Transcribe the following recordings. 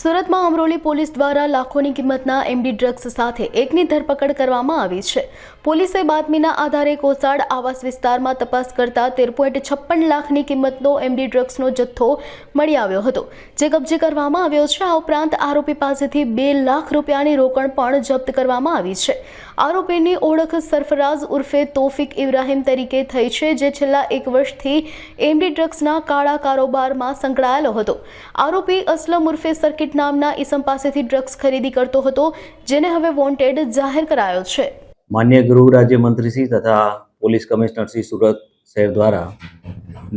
સુરતમાં અમરોલી પોલીસ દ્વારા લાખોની કિંમતના એમડી ડ્રગ્સ સાથે એકની ધરપકડ કરવામાં આવી છે. પોલીસે બાતમીના આધારે કોસાડ આવાસ વિસ્તારમાં તપાસ કરતા તેર છપ્પન લાખની કિંમતનો એમડી ડ્રગ્સનો જથ્થો મળી આવ્યો હતો. જે કબજે કરવામાં આવ્યો છે, આ ઉપરાંત આરોપી પાસેથી બે લાખ રૂપિયાની રોકડ પણ જપ્ત કરવામાં આવી છે. આરોપીની ઓળખ સરફરાઝ ઉર્ફે તોફિક ઇબ્રાહિમ તરીકે થઈ છે, જે છેલ્લા એક વર્ષથી એમડી ડ્રગ્સના કાળા કારોબારમાં સંકળાયેલો હતો. આરોપી અસલમ ઉર્ફે સર્કિટ નામના ઈસમ પાસેથી ડ્રગ્સ ખરીદી કરતો હતો, જેને હવે વોન્ટેડ જાહેર કરાયો છે. માન્ય ગૃહ રાજ્યમંત્રીશ્રી તથા પોલીસ કમિશનર શ્રી સુરત શહેર દ્વારા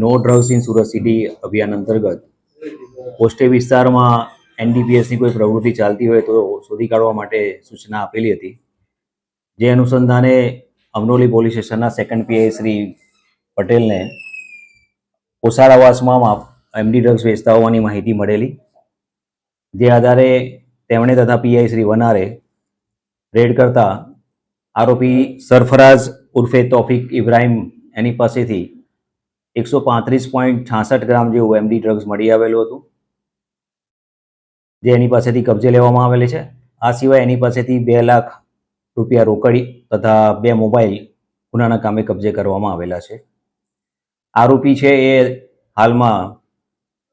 no drugs in Surat city અભિયાન અંતર્ગત પોસ્ટે વિસ્તારમાં એનડીપીએસની કોઈ પ્રવૃત્તિ ચાલતી હોય તો શોધી કાઢવા માટે સૂચના આપેલી હતી. જે અનુસંધાને અમરોલી પોલીસ સ્ટેશનના સેકન્ડ પીઆઈ શ્રી પટેલને કોસાડ આવાસમાં એમડી ડ્રગ્સ વેચતા હોવાની માહિતી મળેલી. જે આધારે તેમણે તથા પીઆઈ શ્રી વનારે રેડ કરતા આરોપી સરફરાઝ ઉર્ફે તોફિક ઇબ્રાહિમ એની પાસેથી એકસો પાંત્રીસ પોઈન્ટ છાસઠ ગ્રામ જેવું એમડી ડ્રગ્સ મળી આવેલું હતું, જે એની પાસેથી કબજે લેવામાં આવેલી છે. આ સિવાય એની પાસેથી બે લાખ રૂપિયા રોકડી તથા બે મોબાઈલ ગુનાના કામે કબજે કરવામાં આવેલા છે. આરોપી છે એ હાલમાં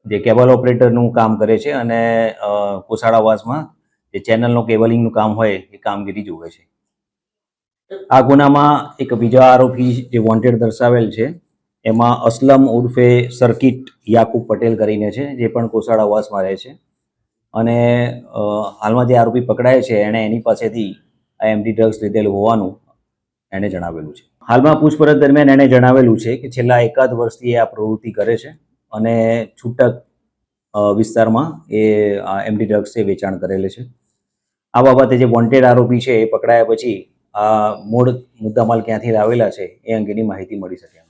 જે કેબલ ઓપરેટરનું કામ કરે છે અને અ, કોસાડ આવાસમાં જે ચેનલનું કેબલિંગનું કામ હોય એ કામગીરી જુએ છે. આ ગુનામાં એક બીજા આરોપી જે વોન્ટેડ દર્શાવેલ છે એમાં અસલમ ઉર્ફે સર્કિટ યાકુબ પટેલ કરીને છે જે પણ કોસાડ આવાસમાં રહે છે. અને હાલમાં જે આરોપી પકડાય છે એણે એની પાસેથી આ એમડી ડ્રગ્સ લીધેલું હોવાનું એણે જણાવેલું છે. હાલમાં પૂછપરછ દરમિયાન એણે જણાવેલું છે કે છેલ્લા એકાદ વર્ષથી એ આ પ્રવૃત્તિ કરે છે. અને છૂટક વિસ્તારમાં એ એમડી ડ્રગ્સ એ વેચાણ કરેલું છે. આ બાબતે જે વોન્ટેડ આરોપી છે એ પકડાયા પછી આ મૂળ મુદ્દામાલ ક્યાંથી લાવેલા છે એ અંગેની માહિતી મળી શકે